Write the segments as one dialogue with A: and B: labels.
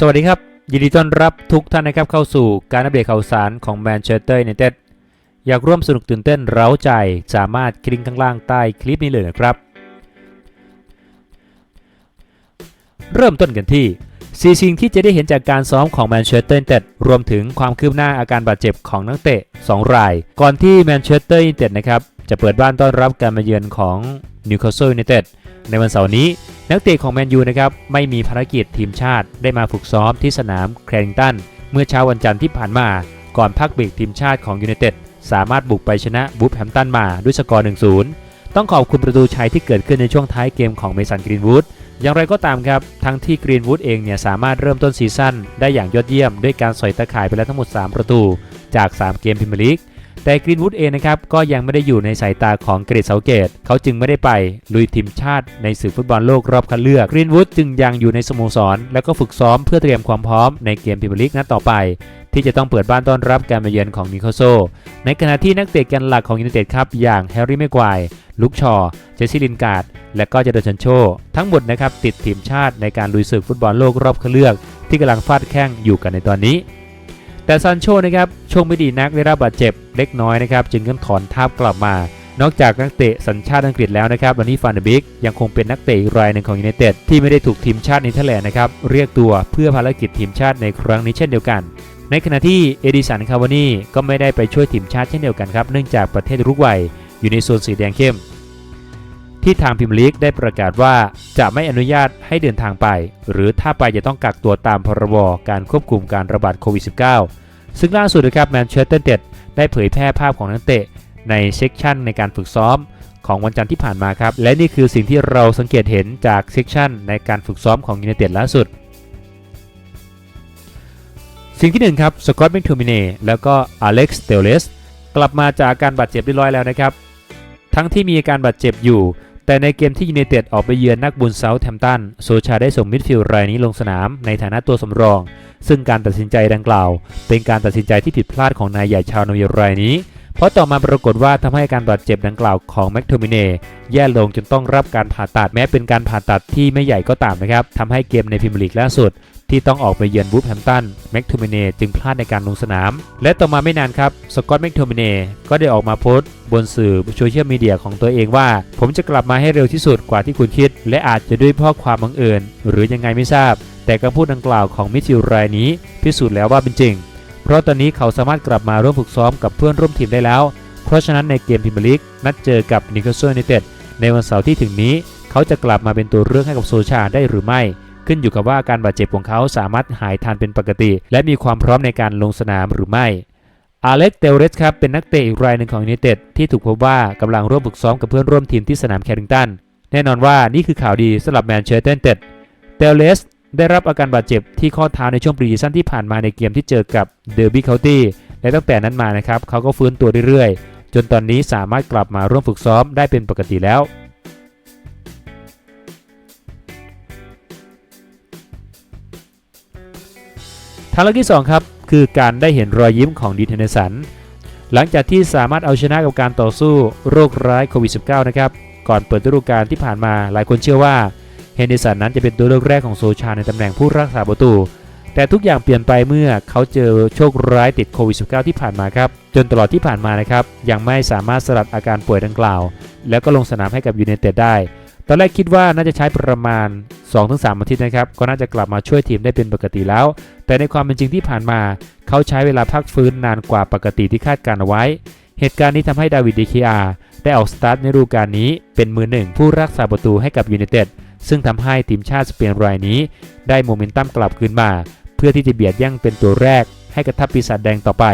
A: สวัสดีครับ ยินดีต้อนรับทุกท่านนะครับเข้าสู่การอัปเดตข่าวสารของแมนเชสเตอร์ยูไนเต็ดอยากร่วมสนุกตื่นเต้นเร้าใจสามารถคลิกข้างล่างใต้คลิปนี้เลยนะครับ เริ่มต้นกันที่สีสิ่งที่จะได้เห็นจากการซ้อมของแมนเชสเตอร์ยูไนเต็ดรวมถึงความคืบหน้าอาการบาดเจ็บของนักเตะ 2 ราย ก่อนที่แมนเชสเตอร์ยูไนเต็ดนะครับจะเปิดบ้านต้อนรับการมาเยือนของนิวคาสเซิลยูไนเต็ดในวันเสาร์นี้ นักเตะของแมนยูนะครับไม่มีภารกิจทีมชาติได้มาฝึกซ้อมที่สนามแคริงตันเมื่อเช้าวันจันทร์ที่ผ่านมา ก่อนพักเบรกทีมชาติของยูไนเต็ดสามารถบุกไปชนะบูฟแฮมตันมาด้วยสกอร์ 1-0 ต้องขอบคุณประตูชัยที่เกิดขึ้นในช่วงท้ายเกมของเมสันกรีนวูดอย่างไรก็ตามครับ ทั้งที่กรีนวูดเองเนี่ยสามารถเริ่มต้นซีซั่นได้อย่างยอดเยี่ยม ด้วยการสอยตะข่ายไปแล้วทั้งหมด 3 ประตู จาก 3 เกมพรีเมียร์ลีก แต่กรีนวูดเองนะครับก็ยังไม่ได้อยู่ในสายตาของเกรดเซาเกต เขาจึงไม่ได้ไปลุยทีมชาติในศึกฟุตบอลโลกรอบคัดเลือกกรีนวูดจึงยังอยู่ในสโมสร แล้วก็ฝึกซ้อมเพื่อเตรียมความพร้อมในเกมพรีเมียร์ลีกนัดต่อไป ที่จะต้องเปิดบ้านต้อนรับการมาเยือนของนิโคลโซ ในขณะที่นักเตะแกนหลักของยูไนเต็ดครับอย่างแฮร์รี่แม็กไกวร์ลุคชอร์เจสซี่ลินการ์ด และก็เจเดชันโช ทั้งหมดนะครับติดทีมชาติในการลุยศึกฟุตบอลโลกรอบคัดเลือก ที่กำลังฟาดแข้งอยู่กันในตอนนี้ แต่ซานโชนะครับช่วงไม่ดีนักได้รับบาดเจ็บเล็กน้อยนะครับจึงต้องถอนทัพกลับมา นอกจากนักเตะสัญชาติอังกฤษแล้วนะครับวันนี้ฟานเดบิกยังคงเป็นนักเตะอีกรายหนึ่งของยูไนเต็ดที่ไม่ได้ถูกทีมชาติเนเธอร์แลนด์นะครับเรียกตัวเพื่อภารกิจทีมชาติในครั้งนี้เช่นเดียวกัน ในขณะที่เอดิสันคาวานีก็ไม่ได้ไปช่วยทีมชาติเช่นเดียวกันครับเนื่องจากประเทศรุกวัยอยู่ในโซนสีแดงเข้ม ที่ทางพิมลีกได้ประกาศว่าจะไม่อนุญาตให้เดินทางไป หรือถ้าไปจะต้องกักตัวตามพรบการควบคุมการระบาดโควิด -19 ซึ่งล่าสุดนะครับแมนเชสเตอร์เต็ดได้เผยแพร่ภาพของนักเตะในเซกชันในการฝึกซ้อมของวันจันทร์ที่ผ่านมาครับ และนี่คือสิ่งที่เราสังเกตเห็นจากเซกชันในการฝึกซ้อมของยูไนเต็ดล่าสุด สิ่งที่หนึ่งครับสกอตต์แมคโทมิเน่แล้วก็อเล็กซ์เตลเลสกลับมาจากอาการบาดเจ็บเรียบร้อยแล้วนะครับ ทั้งที่มีอาการบาดเจ็บอยู่ แต่ในเกมที่ยูเนเต็ดออกไปเยือนนักบุญเซาท์แฮมตันโซชาได้ส่งมิดฟิลด์รายนี้ลงสนามในฐานะตัวสำรอง ซึ่งการตัดสินใจดังกล่าว เป็นการตัดสินใจที่ผิดพลาดของนายใหญ่ชาวนอร์เวย์รายนี้ เพราะต่อมาปรากฏว่าทำให้การบาดเจ็บดังกล่าวของแม็กโทมิเน่แย่ลงจนต้องรับการผ่าตัดแม้เป็นการผ่าตัดที่ไม่ใหญ่ก็ตามนะครับทำให้เกมในพรีเมียร์ลีกล่าสุด ที่ต้องออกไปเยือนบูฟแฮมตันแม็กโทมิเน่จึงพลาดในการลงสนาม และต่อมาไม่นานครับสกอตต์แม็กโทมิเน่ก็ได้ออกมาโพสต์ บนสื่อโซเชียลมีเดียของตัวเองว่า ผมจะกลับมาให้เร็วที่สุดกว่าที่คุณคิด และอาจจะด้วยพราะความบังเอิญหรือยังไงไม่ทราบ แต่คำพูดดังกล่าวของมิดฟิลรายนี้พิสูจน์แล้วว่าเป็นจริง เพราะตอนนี้เขาสามารถกลับมาร่วมฝึกซ้อมกับเพื่อนร่วมทีมได้แล้ว เพราะฉะนั้นในเกมพรีเมียร์ลีกนัดเจอกับนิโคลโซยูไนเต็ดในวันเสาร์ที่ถึงนี้ เขาจะกลับมาเป็นตัวเลือกให้กับโซชาได้หรือไม่ ขึ้นอยู่กับว่าอาการบาดเจ็บของเขาสามารถหายทันเป็นปกติ และมีความพร้อมในการลงสนามหรือไม่อาเล็กเตลเรสครับเป็นนักเตะอีกรายหนึ่งของยูไนเต็ดที่ถูกพบว่ากำลังร่วมฝึกซ้อมกับเพื่อนร่วมทีมที่สนามแคริงตันแน่นอนว่านี่คือข่าวดีสำหรับแมนเชสเตอร์เต็ดเตลเรสได้รับอาการบาดเจ็บที่ข้อเท้าในช่วงปรีซีซั่นที่ผ่านมาในเกมที่เจอกับเดอร์บี้เคาน์ตี้และตั้งแต่นั้นมานะครับเขาก็ฟื้นตัวเรื่อยๆ จนตอนนี้สามารถกลับมาร่วมฝึกซ้อมได้เป็นปกติแล้ว ทางเลือกที่ 2 ครับ คือการได้เห็นรอยยิ้มของดีเทนเนสัน หลังจากที่สามารถเอาชนะกับการต่อสู้โรคร้ายโควิด -19 นะครับ ก่อนเปิดฤดูกาลที่ผ่านมาหลายคนเชื่อว่าเฮนเดสันนั้นจะเป็นตัวเลือกแรกของโซชาในตำแหน่งผู้รักษาประตู แต่ทุกอย่างเปลี่ยนไปเมื่อเขาเจอโชคร้ายติดโควิด -19 ที่ผ่านมาครับ จนตลอดที่ผ่านมานะครับ ยังไม่สามารถสลัดอาการป่วยดังกล่าว แล้วก็ลงสนามให้กับยูไนเต็ดได้ ตอนแรกคิดว่าน่าจะใช้ประมาณ 2-3 อาทิตย์นะครับ ก็น่าจะกลับมาช่วยทีมได้เป็นปกติแล้ว แต่ในความเป็นจริงที่ผ่านมา เขาใช้เวลาพักฟื้นนานกว่าปกติที่คาดการเอาไว้ เหตุการณ์นี้ทำให้ดาวิดดีคีอาได้ออกสตาร์ทในฤดูกาลนี้ เป็นมือหนึ่งผู้รักษาประตูให้กับยูไนเต็ดซึ่งทำให้ทีมชาติสเปนรายนี้ ได้โมเมนตัมกลับคืนมา เพื่อที่จะเบียดยั่งเป็นตัวแรก ให้กับทัพปีศาจแดงต่อไป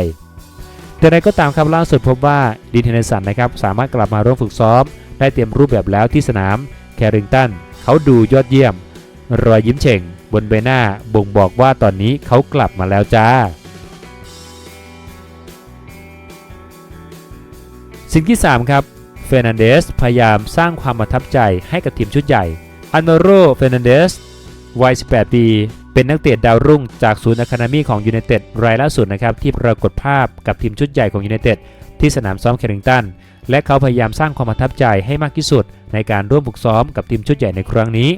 A: แต่ใดก็ตามครับล่าสุดพบว่าดีเทนเนสันนะครับสามารถกลับมาร่วมฝึกซ้อม ได้เตรียมรูปแบบแล้วที่สนามแคริงตันเขาดูยอดเยี่ยม รอยยิ้มเฉ่งบนใบหน้าบ่งบอกว่าตอนนี้เขากลับมาแล้วจ้า สิ่งที่ 3 ครับเฟรนันเดสพยายามสร้างความประทับใจให้กับทีมชุดใหญ่อันโนโรเฟรนันเดสวัย 18 ปี เป็นนักเตะดาวรุ่งจากศูนย์อะคาเดมีของยูไนเต็ดรายล่าสุดนะครับที่ปรากฏภาพกับทีมชุดใหญ่ของยูไนเต็ดที่สนามซ้อมแคริงตัน และเขาพยายามสร้างความประทับใจให้มากที่สุด ในการร่วมฝึกซ้อมกับทีมชุดใหญ่ในครั้งนี้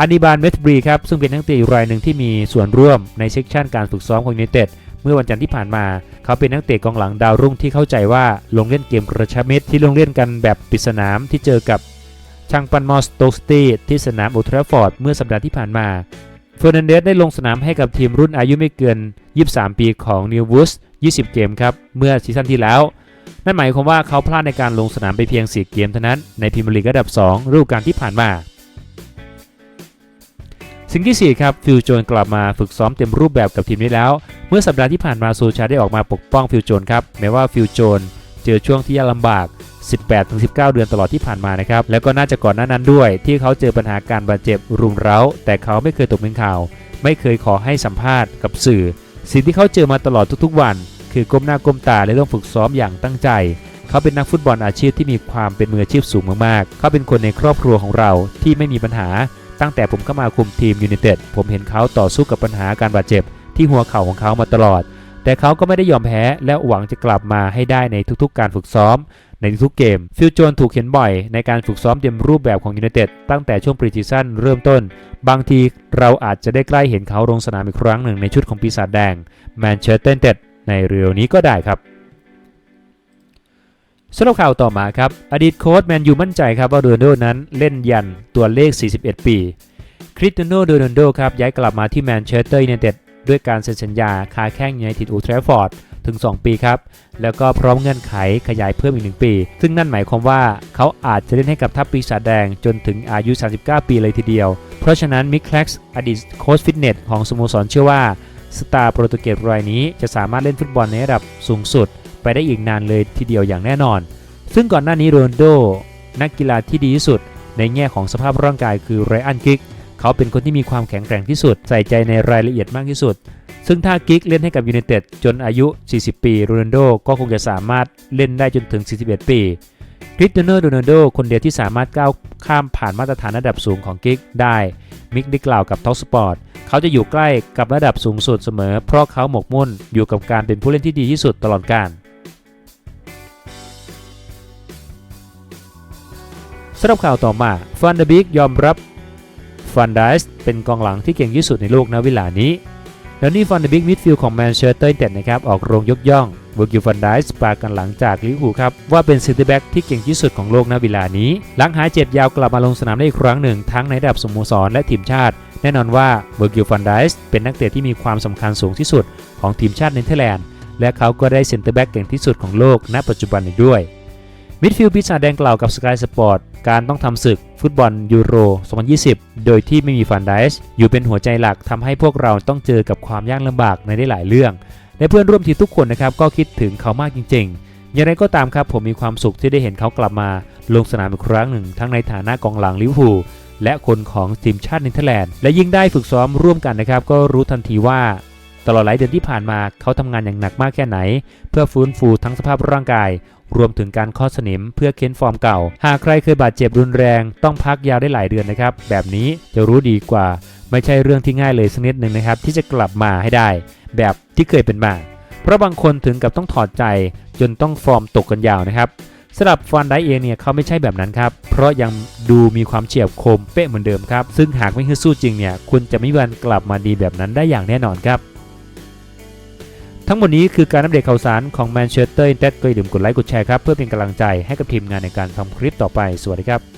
A: อานิบาลเมสบรีครับซึ่งเป็นนักเตะอีกรายหนึ่งที่มีส่วนร่วมในเซกชันการฝึกซ้อมของยูไนเต็ดเมื่อวันจันทร์ที่ผ่านมา เขาเป็นนักเตะกองหลังดาวรุ่งที่เข้าใจว่าลงเล่นเกมกระชับมิตรที่ลงเล่นกันแบบปิดสนามที่เจอกับช่างปันมอสโตสตีที่สนามโอทราฟอร์ดเมื่อสัปดาห์ที่ผ่านมาเฟอร์นันเดสได้ลงสนามให้กับทีมรุ่นอายุไม่เกิน 23 ปีของนิววูส20 เกมครับเมื่อซีซั่นที่แล้ว นั่นหมายความว่าเขาพลาดในการลงสนามไปเพียง 4 เกมเท่านั้นในพรีเมียร์ลีกระดับ 2 ฤดูกาลที่ผ่านมา สิ่งที่ 4 ครับ ฟิลโจนกลับมาฝึกซ้อมเต็มรูปแบบกับทีมนี้แล้ว เมื่อสัปดาห์ที่ผ่านมาโซชาได้ออกมาปกป้องฟิลโจนครับแม้ว่าฟิลโจนเจอช่วงที่ยากลำบาก 18-19 เดือนตลอดที่ผ่านมานะครับ แล้วก็น่าจะก่อนหน้านั้นด้วย ที่เขาเจอปัญหาการบาดเจ็บรุมเร้า แต่เขาไม่เคยตกเป็นข่าว ไม่เคยขอให้สัมภาษณ์กับสื่อ สิ่งที่เขาเจอมาตลอดทุกๆ วัน คือก้มหน้าก้มตาและต้องฝึกซ้อมอย่างตั้งใจ เขาเป็นนักฟุตบอลอาชีพที่มีความเป็นมืออาชีพสูงมากๆ เขาเป็นคนในครอบครัวของเราที่ไม่มีปัญหา ตั้งแต่ผมเข้ามาคุมทีมยูไนเต็ดผมเห็นเขาต่อสู้กับปัญหาการบาดเจ็บ ที่หัวเข่าของเขามาตลอด แต่เขาก็ไม่ได้ยอมแพ้และหวังจะกลับมาให้ได้ในทุกๆ การฝึกซ้อม ในทุกเกม ฟิลโจนถูกเห็นบ่อยในการฝึกซ้อมเต็มรูปแบบของยูไนเต็ดตั้งแต่ช่วงปรีซีซั่นเริ่มต้น บางทีเราอาจจะได้ใกล้เห็นเขาลงสนามอีกครั้งหนึ่งในชุดของปีศาจแดงแมนเชสเตอร์ยูไนเต็ดในเร็วนี้ก็ได้ครับ สำหรับข่าวต่อมาครับ อดีตโค้ชแมนยูมั่นใจครับว่าโรนัลโดนั้นเล่นยันตัวเลข 41 ปี คริสเตียโนโรนัลโดครับย้ายกลับมาที่แมนเชสเตอร์ยูไนเต็ดด้วยการเซ็นสัญญาคาแข้งในทีมอูทรฟอร์ดถึง 2 ปีครับ แล้วก็พร้อมเงื่อนไขขยายเพิ่มอีก 1 ปี ซึ่งนั่นหมายความว่าเขาอาจจะเล่นให้กับทัพปีศาจแดงจนถึงอายุ 39 ปีเลยทีเดียว เพราะฉะนั้นมิกแคล็กซ์อดีตโค้ชฟิตเนสของสโมสรเชื่อว่าสตาร์โปรตุเกสรายนี้จะสามารถเล่นฟุตบอลในระดับสูงสุด ไปได้อีกนานเลยทีเดียวอย่างแน่นอน ซึ่งก่อนหน้านี้โรนโดนักกีฬาที่ดีที่สุด ในแง่ของสภาพร่างกายคือไรอันกิกเขาเป็นคนที่มีความแข็งแกร่งที่สุด ใส่ใจในรายละเอียดมากที่สุด ซึ่งถ้ากิกเล่นให้กับยูไนเต็ดจนอายุ 40 ปีโรนัลโดก็คงจะสามารถเล่นได้จนถึง 41 ปีคริสเตียโนโรนัลโดคนเดียวที่สามารถก้าวข้ามผ่านมาตรฐานระดับสูงของกิกได้ มิกได้กล่าวกับท็อกสปอร์ตเขาจะอยู่ใกล้กับระดับสูงสุดเสมอ เพราะเขาหมกมุ่นอยู่กับการเป็นผู้เล่นที่ดีที่สุดตลอดกาล สำหรับข่าวต่อมาฟันเดบิกยอมรับฟันไดส์เป็นกองหลังที่เก่งที่สุดในโลกณเวลานี้แล้วนี่ฟันเดบิกมิดฟิลด์ของแมนเชสเตอร์ยูไนเต็ดนะครับออกโรงยกย่องเวอร์กิลฟันไดส์ปากันหลังจากลิเวอร์พูลครับว่าเป็นซิตี้แบ็กที่เก่งที่สุดของโลกณเวลานี้ หลังหายเจ็บยาวกลับมาลงสนามได้อีกครั้งหนึ่ง ทั้งในระดับสโมสรและทีมชาติ แน่นอนว่าเวอร์กิลฟันไดส์เป็นนักเตะที่มีความสำคัญสูงที่สุดของทีมชาติเนเธอร์แลนด์และเขาก็ได้เซนเตอร์แบ็กเก่งที่สุดของโลกณปัจจุบันอีกด้วย มิดฟิลด์ปีศาจแดงกล่าวกับสกายสปอร์ตการต้องทำศึกฟุตบอลยูโร 2020 โดยที่ไม่มีฟันไดส์อยู่เป็นหัวใจหลักทำให้พวกเราต้องเจอกับความยากลำบากในได้หลายเรื่อง และเพื่อนร่วมทีมทุกคนนะครับก็คิดถึงเขามากจริง ๆ อย่างไรก็ตามครับผมมีความสุขที่ได้เห็นเขากลับมา ลงสนามอีกครั้งหนึ่ง ทั้งในฐานะกองหลังลิเวอร์พูลและคนของทีมชาติเนเธอร์แลนด์และยิ่งได้ฝึกซ้อมร่วมกันนะครับก็รู้ทันทีว่าตลอดหลายเดือนที่ผ่านมาเขาทำงานอย่างหนักมากแค่ไหน เพื่อฟื้นฟูทั้งสภาพร่างกาย รวมถึงการข้อสนิมเพื่อเค้นฟอร์มเก่า หากใครเคยบาดเจ็บรุนแรง ต้องพักยาวได้หลายเดือนนะครับ แบบนี้จะรู้ดีกว่า ไม่ใช่เรื่องที่ง่ายเลยสักนิดหนึ่งนะครับ ที่จะกลับมาให้ได้ แบบที่เคยเป็นมา เพราะบางคนถึงกับต้องถอดใจ จนต้องฟอร์มตกกันยาวนะครับสำหรับฟันไดเองเนี่ยเขาไม่ใช่แบบนั้นครับ เพราะยังดูมีความเฉียบคมเป๊ะเหมือนเดิมครับ ซึ่งหากไม่ฮึดสู้จริงเนี่ยคุณจะไม่มีวันกลับมาดีแบบนั้นได้อย่างแน่นอนครับ ทั้งหมดนี้คือการอัปเดตข่าวสารของแมนเชสเตอร์ยูไนเต็ดก็อย่าลืมกดไลค์กดแชร์ครับ เพื่อเป็นกำลังใจให้กับทีมงานในการทำคลิปต่อไป สวัสดีครับ